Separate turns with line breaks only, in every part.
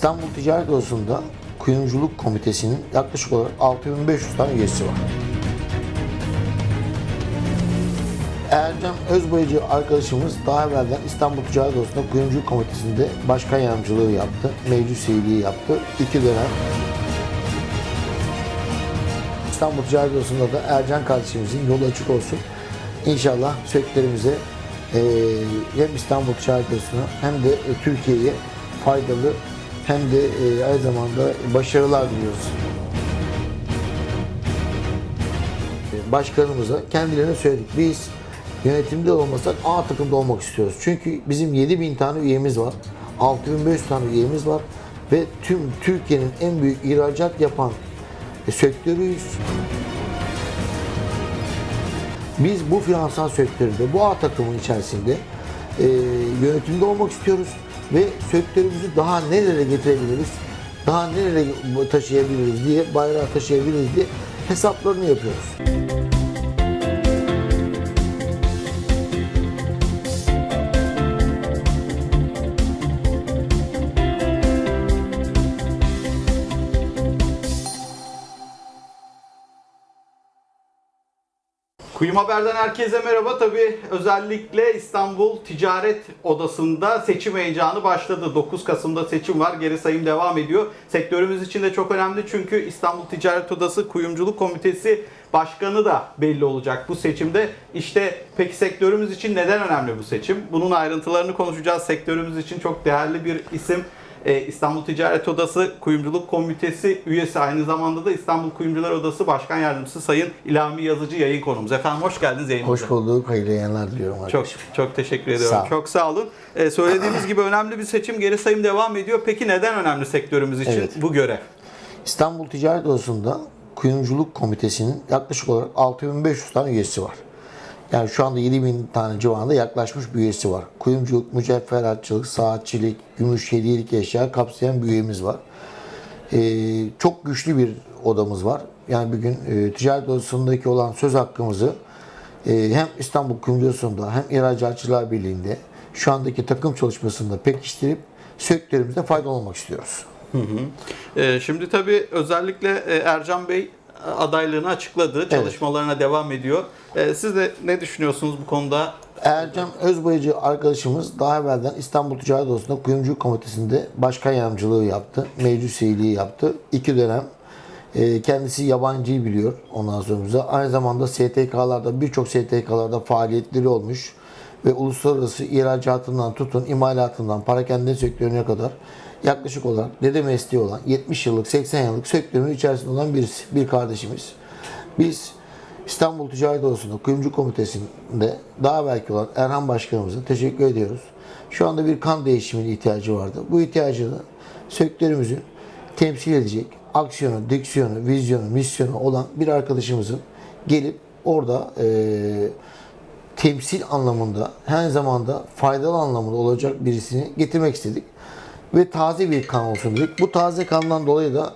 İstanbul Ticaret Odası'nda Kuyumculuk Komitesi'nin yaklaşık olarak 6500 tane üyesi var. Ercan Özbayıcı arkadaşımız daha evvelden İstanbul Ticaret Odası'nda Kuyumculuk Komitesi'nde başkan yardımcılığı yaptı. Meclis üyeliği yaptı. İki dönem İstanbul Ticaret Odası'nda da Ercan kardeşimizin yolu açık olsun. İnşallah eee, hem İstanbul Ticaret Odası'na hem de Türkiye'ye faydalı hem de e, aynı zamanda başarılar diliyoruz. E, Başkanımıza kendilerine söyledik. Biz yönetimde olmasak A takımda olmak istiyoruz. Çünkü bizim 7000 tane üyemiz var. 6500 tane üyemiz var. Ve tüm Türkiye'nin en büyük ihracat yapan e, sektörüyüz. Biz bu finansal sektörde, bu A takımın içerisinde e, yönetimde olmak istiyoruz ve sektörümüzü daha nerelere getirebiliriz, daha nerelere taşıyabiliriz diye, bayrağı taşıyabiliriz diye hesaplarını yapıyoruz.
Kuyum Haber'den herkese merhaba. Tabii özellikle İstanbul Ticaret Odası'nda seçim heyecanı başladı. 9 Kasım'da seçim var. Geri sayım devam ediyor. Sektörümüz için de çok önemli çünkü İstanbul Ticaret Odası Kuyumculuk Komitesi Başkanı da belli olacak bu seçimde. İşte peki sektörümüz için neden önemli bu seçim? Bunun ayrıntılarını konuşacağız. Sektörümüz için çok değerli bir isim. Ee, İstanbul Ticaret Odası Kuyumculuk Komitesi üyesi aynı zamanda da İstanbul Kuyumcular Odası Başkan Yardımcısı Sayın İlhami Yazıcı yayın konumuz. Efendim hoş geldiniz yayınımıza.
Hoş bulduk, hayırlı yayınlar diliyorum
Çok
arkadaşım.
çok teşekkür ediyorum.
Sağ ol.
Çok sağ olun. Ee, söylediğimiz gibi önemli bir seçim geri sayım devam ediyor. Peki neden önemli sektörümüz için
Evet.
bu görev?
İstanbul Ticaret Odası'nda Kuyumculuk Komitesi'nin yaklaşık olarak 6500 tane üyesi var. Yani şu anda 7000 tane civarında yaklaşmış bir üyesi var. Kuyumculuk, mücevheratçılık, saatçilik, gümüş, hediyelik eşya kapsayan bir üyemiz var. Ee, çok güçlü bir odamız var. Yani bir gün e, ticaret odasındaki olan söz hakkımızı e, hem İstanbul Kuyumcu Odası'nda hem İhracatçılar Birliği'nde şu andaki takım çalışmasında pekiştirip sektörümüzde faydalı olmak istiyoruz.
Ee, şimdi tabii özellikle e, Ercan Bey e, adaylığını açıkladı. Çalışmalarına devam ediyor. Ee, siz de ne düşünüyorsunuz bu konuda?
Ercan Özbayıcı arkadaşımız daha evvelden İstanbul Ticaret Odası'nda Kuyumculuk Komitesi'nde başkan yardımcılığı yaptı. Meclis üyeliği yaptı. İki dönem. e, Kendisi yabancıyı biliyor ondan sonra. Aynı zamanda STK'larda birçok STK'larda faaliyetleri olmuş ve uluslararası ihracatından tutun imalatından parakende sektörüne kadar yaklaşık olarak dede mesleği olan 70 yıllık 80 yıllık sektörün içerisinde olan birisi, bir kardeşimiz. Biz İstanbul Ticaret Odası'nda Kuyumcu Komitesi'nde daha belki olan Erhan Başkanımıza teşekkür ediyoruz. Şu anda bir kan değişimine ihtiyacı vardı. Bu ihtiyacı da sektörümüzü temsil edecek aksiyonu, diksiyonu, vizyonu, misyonu olan bir arkadaşımızın gelip orada eee temsil anlamında, aynı zamanda faydalı anlamında olacak birisini getirmek istedik. Ve taze bir kan olsun dedik. Bu taze kandan dolayı da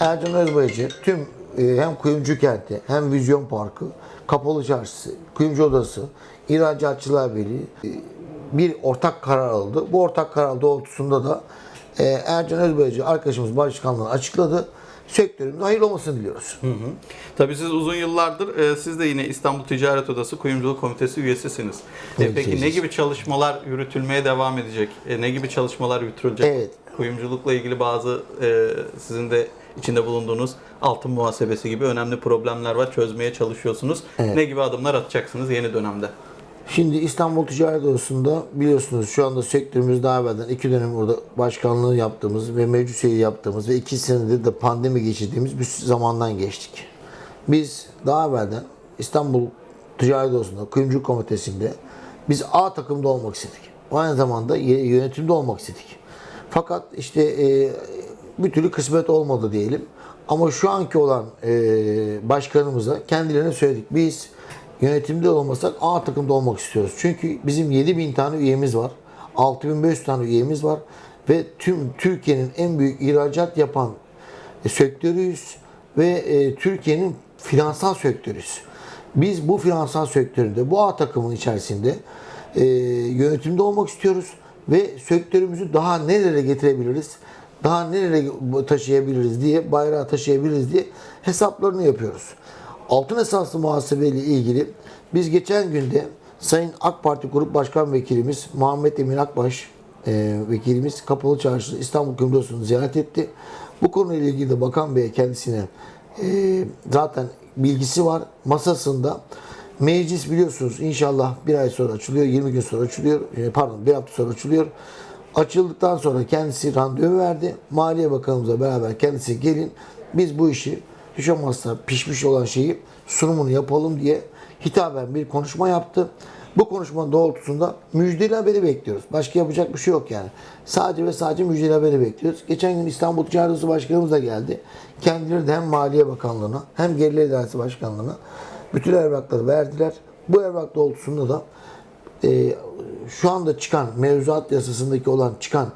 Ercan Özbayıcı tüm e, hem Kuyumcu Kenti hem Vizyon Parkı, Kapalı Çarşısı, Kuyumcu Odası, İhracatçılar Birliği e, bir ortak karar aldı. Bu ortak karar doğrultusunda da e, Ercan Özbayıcı arkadaşımız başkanlığını açıkladı. Sektörümüze hayırlı olmasını diliyoruz.
Tabii siz uzun yıllardır e, siz de yine İstanbul Ticaret Odası Kuyumculuk Komitesi üyesisiniz. E,
Evet,
peki ne
üyesiyiz.
gibi çalışmalar yürütülmeye devam edecek? E, ne gibi çalışmalar yürütülecek?
Evet.
Kuyumculukla ilgili bazı e, sizin de içinde bulunduğunuz altın muhasebesi gibi önemli problemler var. Çözmeye çalışıyorsunuz. Ne gibi adımlar atacaksınız yeni dönemde?
Şimdi İstanbul Ticaret Odası'nda biliyorsunuz şu anda sektörümüz daha evvelden iki dönem orada başkanlığı yaptığımız ve meclis üyeliği yaptığımız ve iki senedir de pandemi geçirdiğimiz bir zamandan geçtik. Biz daha evvelden İstanbul Ticaret Odası'nda Kuyumcu Komitesi'nde biz A takımda olmak istedik. Aynı zamanda yönetimde olmak istedik. Fakat işte e, bir türlü kısmet olmadı diyelim. Ama şu anki olan e, başkanımıza kendilerine söyledik. Biz yönetimde olmasak A takımda olmak istiyoruz. Çünkü bizim 7000 tane üyemiz var. 6500 tane üyemiz var. Ve tüm Türkiye'nin en büyük ihracat yapan e, sektörüyüz. Ve e, Türkiye'nin finansal sektörüyüz. Biz bu finansal sektöründe, bu A takımın içerisinde e, yönetimde olmak istiyoruz. Ve sektörümüzü daha nerelere getirebiliriz? daha nereye taşıyabiliriz diye, bayrağı taşıyabiliriz diye hesaplarını yapıyoruz. Altın esaslı muhasebe ile ilgili biz geçen günde Sayın AK Parti Grup Başkan Vekilimiz Muhammed Emin Akbaş e, vekilimiz Kapalı Çarşı İstanbul Gümrüğü'nü ziyaret etti. Bu konuyla ilgili de Bakan Bey'e kendisine e, zaten bilgisi var. Masasında meclis biliyorsunuz inşallah bir ay sonra açılıyor, 20 gün sonra açılıyor. E, pardon bir hafta sonra açılıyor. Açıldıktan sonra kendisi randevu verdi. Maliye Bakanımızla beraber kendisi gelin biz bu işi olmazsa pişmiş olan şeyi sunumunu yapalım diye hitaben bir konuşma yaptı. Bu konuşmanın doğrultusunda müjdeli haberi bekliyoruz. Başka yapacak bir şey yok yani. Sadece ve sadece müjdeli haberi bekliyoruz. Geçen gün İstanbul Ticaret Odası Başkanımız da geldi. Kendileri de hem Maliye Bakanlığı'na hem Gelirler İdaresi Başkanlığı'na bütün evrakları verdiler. Bu evrak doğrultusunda da e, şu anda çıkan mevzuat yasasındaki olan çıkan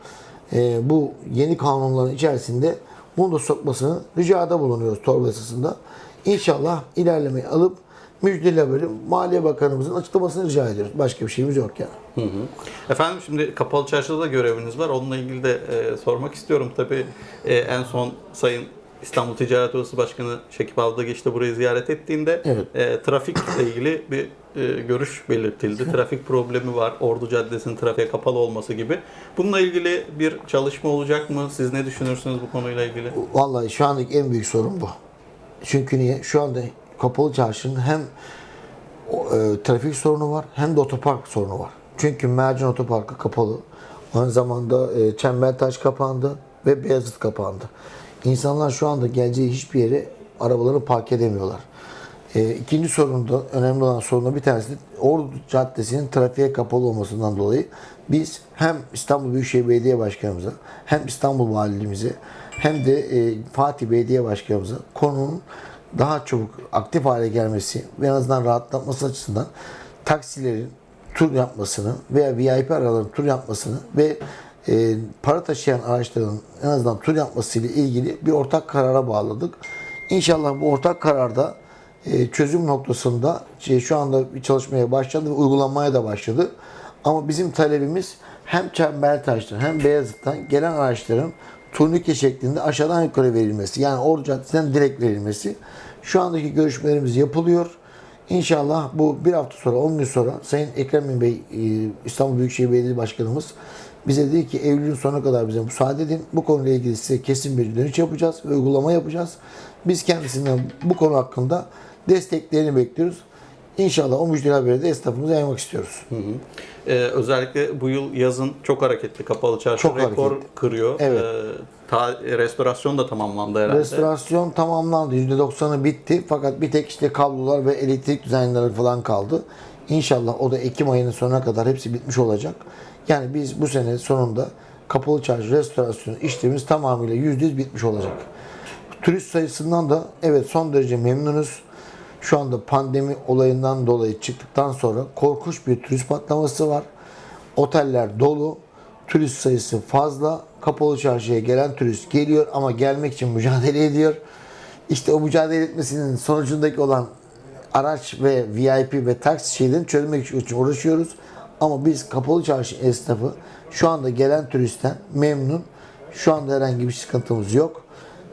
e, bu yeni kanunların içerisinde bunu da sokmasını ricada bulunuyoruz torba yasasında. İnşallah ilerlemeyi alıp müjdeli haberi Maliye Bakanımızın açıklamasını rica ediyoruz. Başka bir şeyimiz yok yani.
Efendim şimdi Kapalı Çarşı'da da göreviniz var. Onunla ilgili de e, sormak istiyorum. Tabii e, en son Sayın İstanbul Ticaret Odası Başkanı Şekip Avdageç de burayı ziyaret ettiğinde
Evet.
e, trafikle ilgili bir e, görüş belirtildi. Trafik problemi var. Ordu Caddesi'nin trafiğe kapalı olması gibi. Bununla ilgili bir çalışma olacak mı? Siz ne düşünürsünüz bu konuyla ilgili?
Vallahi şu andaki en büyük sorun bu. Çünkü niye? Şu anda Kapalı Çarşı'nın hem e, trafik sorunu var hem de otopark sorunu var. Çünkü Mercan Otoparkı kapalı. Aynı zamanda e, Çembertaş kapandı ve Beyazıt kapandı. İnsanlar şu anda geleceği hiçbir yere arabalarını park edemiyorlar. E, ikinci sorun da önemli olan sorunun bir tanesi Ordu Caddesi'nin trafiğe kapalı olmasından dolayı biz hem İstanbul Büyükşehir Belediye Başkanımıza hem İstanbul Valiliğimize hem de e, Fatih Belediye Başkanımıza konunun daha çabuk aktif hale gelmesi ve en azından rahatlatması açısından taksilerin tur yapmasını veya VIP araların tur yapmasını ve e, para taşıyan araçların en azından tur yapmasıyla ilgili bir ortak karara bağladık. İnşallah bu ortak kararda e, çözüm noktasında şey, şu anda bir çalışmaya başladı ve uygulanmaya da başladı. Ama bizim talebimiz hem Çembertaş'tan hem Beyazıt'tan gelen araçların turnike şeklinde aşağıdan yukarı verilmesi. Yani Ordu Caddesi'nden direkt verilmesi. Şu andaki görüşmelerimiz yapılıyor. İnşallah bu bir hafta sonra, 10 gün sonra Sayın Ekrem Bey, e, İstanbul Büyükşehir Belediye Başkanımız bize dedi ki Eylül'ün sonuna kadar bize müsaade edin. Bu konuyla ilgili size kesin bir dönüş yapacağız ve uygulama yapacağız. Biz kendisinden bu konu hakkında desteklerini bekliyoruz. İnşallah o müjdeli haberi de esnafımıza yaymak istiyoruz.
Ee, özellikle bu yıl yazın çok hareketli. Kapalı Çarşı
Çok
rekor
hareketli.
kırıyor.
Evet.
Ee, ta- restorasyon da tamamlandı herhalde.
Restorasyon tamamlandı. %90'ı bitti. Fakat bir tek işte kablolar ve elektrik düzenleri falan kaldı. İnşallah o da Ekim ayının sonuna kadar hepsi bitmiş olacak. Yani biz bu sene sonunda kapalı çarşı restorasyon işlemimiz tamamıyla %100 bitmiş olacak. Turist sayısından da evet son derece memnunuz. Şu anda pandemi olayından dolayı çıktıktan sonra korkunç bir turist patlaması var. Oteller dolu, turist sayısı fazla. Kapalı çarşıya gelen turist geliyor ama gelmek için mücadele ediyor. İşte o mücadele etmesinin sonucundaki olan araç ve VIP ve taksi şeylerini çözmek için uğraşıyoruz. Ama biz kapalı çarşı esnafı şu anda gelen turistten memnun. Şu anda herhangi bir sıkıntımız yok.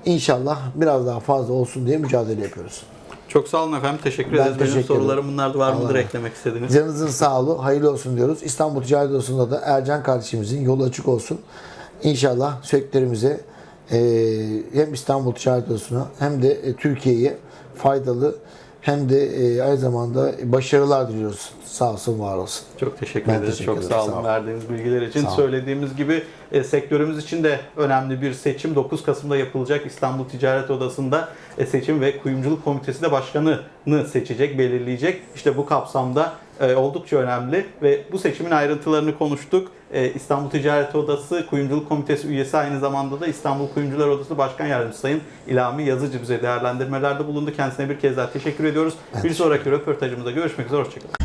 İnşallah biraz daha fazla olsun diye mücadele yapıyoruz.
Çok sağ olun efendim. Teşekkür
Ben
ederiz. Benim
teşekkür ederim.
sorularım bunlardı. Var mıdır eklemek istediğiniz?
Canınızın sağlığı, hayırlı olsun diyoruz. İstanbul Ticaret Odası'nda da Ercan kardeşimizin yolu açık olsun. İnşallah sektörümüze e, hem İstanbul Ticaret Odası'na hem de e, Türkiye'ye faydalı hem de e, aynı zamanda başarılar diliyoruz. Sağ olsun, var olsun.
Çok teşekkür
Ben
ederiz.
teşekkür
Çok sağ olun
Sağ olun.
verdiğiniz bilgiler için. Söylediğimiz gibi e, sektörümüz için de önemli bir seçim. 9 Kasım'da yapılacak İstanbul Ticaret Odası'nda e, seçim ve kuyumculuk komitesi de başkanını seçecek, belirleyecek. İşte bu kapsamda e, oldukça önemli ve bu seçimin ayrıntılarını konuştuk. E, İstanbul Ticaret Odası Kuyumculuk Komitesi üyesi aynı zamanda da İstanbul Kuyumcular Odası Başkan Yardımcısı Sayın İlhami Yazıcı bize değerlendirmelerde bulundu. Kendisine bir kez daha teşekkür ediyoruz. bir sonraki röportajımızda görüşmek üzere. Hoşçakalın.